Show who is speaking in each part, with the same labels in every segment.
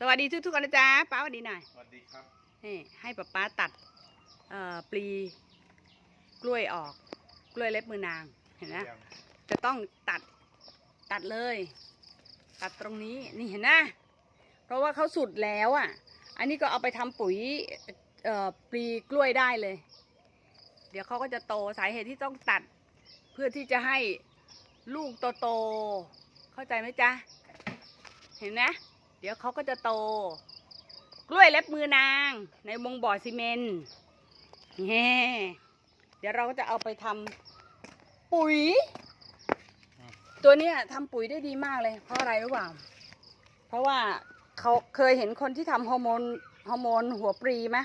Speaker 1: สวัสดีทุกๆคนนะจ๊ะป้าสวัสดีหน่อย
Speaker 2: สวัสดีครับ
Speaker 1: นี่ให้ป้าป้าตัดเอ่อปลีกล้วยออก กล้วยเล็บมือนาง เห็นไหม
Speaker 2: เยี่ยม
Speaker 1: จะต้องตัดตัดเลย ตัดตรงนี้นี่เห็นไหมเพราะว่าเขาสุดแล้วอะ อันนี้ก็เอาไปทำปุ๋ยเอ่อปลีกล้วยได้เลย เดี๋ยวเขาก็จะโตสาเหตุที่ต้องตัด เพื่อที่จะให้ลูกโตๆเข้าใจไหมจ๊ะ เห็นไหมเดี๋ยวเขาก็จะโต กล้วยเล็บมือนาง ในวงบ่อซีเมนต์แง่เดี๋ยวเราก็จะเอาไปทำปุ๋ย ตัวเนี้ยทำปุ๋ยได้ดีมากเลย เพราะอะไรรู้เปล่า เพราะว่าเขาเคยเห็นคนที่ทำฮอร์โมนฮอร์โมนหัวปรีไหม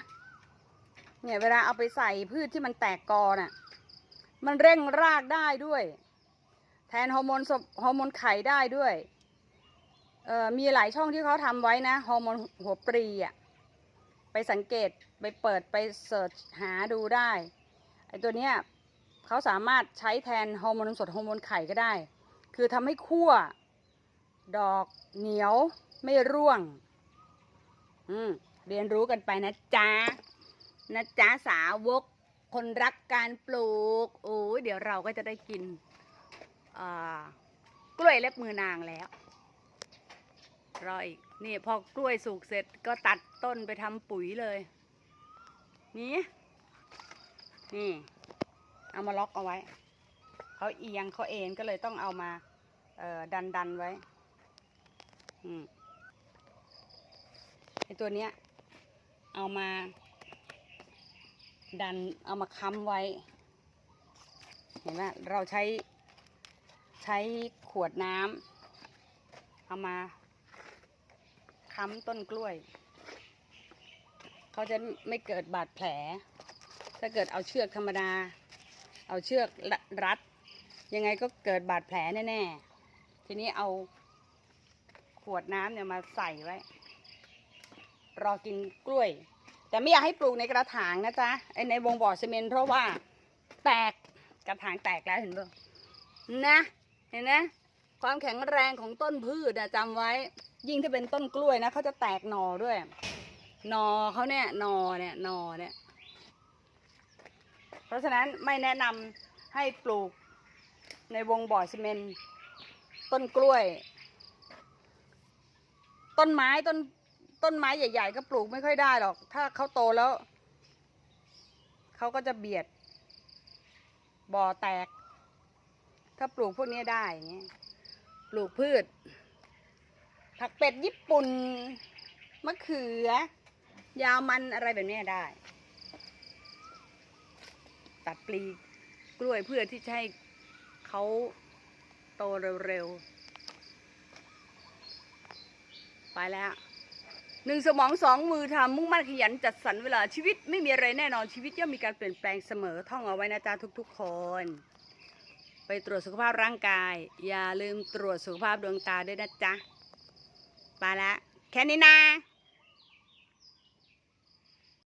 Speaker 1: เนี่ยเวลาเอาไปใส่พืชที่มันแตกกอน่ะ มันเร่งรากได้ด้วย แทนฮอร์โมนฮอร์โมนไข่ได้ด้วย เอ่อมีหลายช่องที่เขาทำไว้นะฮอร์โมนหัวปรีอะไปสังเกตไปเปิดไปเสิร์ชหาดูได้ไอตัวเนี้ยเขาสามารถใช้แทนฮอร์โมนสดฮอร์โมนไข่ก็ได้ คือทำให้คั่ว ดอกเหนียวไม่ร่วง อืมเรียนรู้กันไปนะจ๊ะนะจ๊ะสาวก คนรักการปลูกโอ้ยเดี๋ยวเราก็จะได้กินกล้วยเล็บมือนางแล้ว รออีก นี่พอกล้วยสุกเสร็จก็ตัดต้นไปทำปุ๋ยเลย นี่นี่เอามาล็อกเอาไว้ เขาเอียงเขาเอ็นก็เลยต้องเอามาดันดันไว้อืมไอตัวเนี้ย เอามา ดันเอามาค้ำไว้ เห็นไหมเราใช้ใช้ขวดน้ำเอามา ค้ำต้นกล้วย เขาจะไม่เกิดบาดแผล ถ้าเกิดเอาเชือกธรรมดา เอาเชือกรัด ยังไงก็เกิดบาดแผลแน่ๆ ทีนี้เอาขวดน้ำเนี่ยมาใส่ไว้ รอกินกล้วย แต่ไม่อยากให้ปลูกในกระถางนะจ๊ะไอในวงบ่อซีเมนต์เพราะว่าแตกกระถางแตกแล้วเห็นป่ะนะ เห็นไหม ความแข็งแรงของต้นพืชอะจำไว้ ยิ่งถ้าเป็นต้นกล้วยนะเขาจะแตกหน่อด้วยหน่อเขาเนี่ยหน่อเนี่ยหน่อเนี่ย เพราะฉะนั้นไม่แนะนำให้ปลูกในวงบ่อซีเมนต์ต้นกล้วย ต้นไม้ต้นต้นไม้ใหญ่ ๆ ก็ปลูกไม่ค่อยได้หรอก ถ้าเขาโตแล้วเขาก็จะเบียดบ่อแตก ถ้าปลูกพวกนี้ได้อย่างเงี้ย ปลูกพืช ผักเป็ดญี่ปุ่น มะเขือ ยาวมันอะไรแบบนี้ได้ ตัดปลีกล้วยเพื่อที่จะให้เขาโตเร็วๆ ไปแล้วหนึ่งสมองสองมือทำมุ่งมั่นขยันจัดสรรเวลาชีวิตไม่มีอะไรแน่นอนชีวิตย่อมมีการเปลี่ยนแปลงเสมอท่องเอาไว้นะจ๊ะทุกๆคน ไปตรวจสุขภาพร่างกาย อย่าลืมตรวจสุขภาพดวงตาด้วยนะจ๊ะไปละแค่นี้นะ